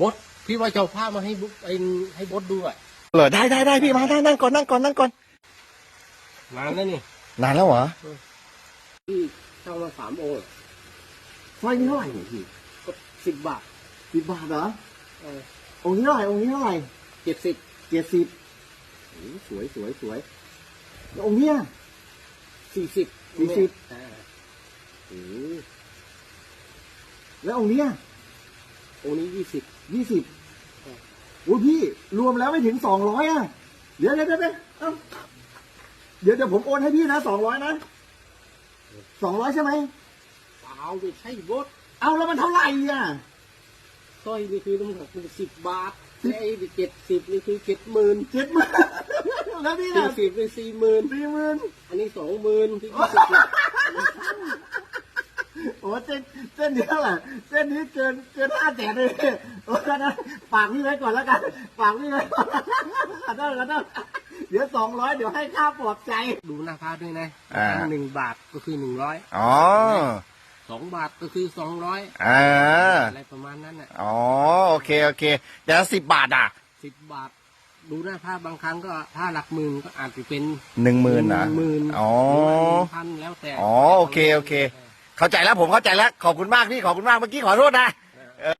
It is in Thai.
บดพี่ว่าจะเอาผ้ามาให้บุ๊กไอ้ให้บดดูอะเหรอได้ได้ได้พี่มาได้นั่งก่อนนั่งก่อนนั่งก่อนนานแล้วนี่นานแล้วเหรอพี่เช่ามาสามองค์สร้อยนี่เท่าไหร่เนี่ยพี่ก็สิบบาทสิบบาทเหรอเออองค์นี้เท่าไหร่องค์นี้เท่าไหร่เจ็ดสิบเจ็ดสิบโอ้สวยสวยสวยแล้วองค์เนี้ยสี่สิบสี่สิบอ่าโอ้แล้วองค์เนี้ย องค์นี้ยี่สิบยี่สิบเออโอ้พี่รวมแล้วไม่ถึงสองร้อยอะ เดี๋ยวเดี๋ยวเดี๋ยวเดี๋ยวเอ้าเดี๋ยวเดี๋ยวผมโอนให้พี่นะสองร้อยนะสองร้อยใช่ไหมเปล่าไม่ใช่บดเอาแล้วมันเท่าไหร่อะสร้อยนี่คือต้องบอกคือสิบบาทไอ้เจ็ดสิบนี่คือเจ็ดหมื่นเจ็ดหมื่นแล้วพี่สี่น่ะสิบเป็นสี่หมื่นสี่หมื่นอันนี้สองหมื่นที่ยี่สิบ โอ้เส้นเส้นนี้เท่าไหร่เส้นนี้เกินเกินห้าแสนเลยโอ้กันนะฝากพี่ไว้ก่อนแล้วกันฝากพี่ไว้ก่อนขอโทษขอโทษเดี๋ยวสองร้อยเดี๋ยวให้ค่าปลอบใจ ดูหน้าผ้าด้วยนะอ่า หนึ่งบาทก็คือหนึ่งร้อยอ๋อ สองบาทก็คือสองร้อยอ่าอะไรประมาณนั้นน่ะอ๋อ โอเค โอเคเดี๋ยวสิบบาทอะสิบบาท ดูหน้าผ้าบางครั้งก็ผ้าหลักหมื่นก็อาจจะเป็นหนึ่งหมื่นนะหมื่นอ๋อ หรือว่าหนึ่งพันแล้วแต่อ๋อ โอเค โอเค เข้าใจแล้วผมเข้าใจแล้ว ขอบคุณมากพี่ขอบคุณมากเมื่อกี้ขอโทษนะ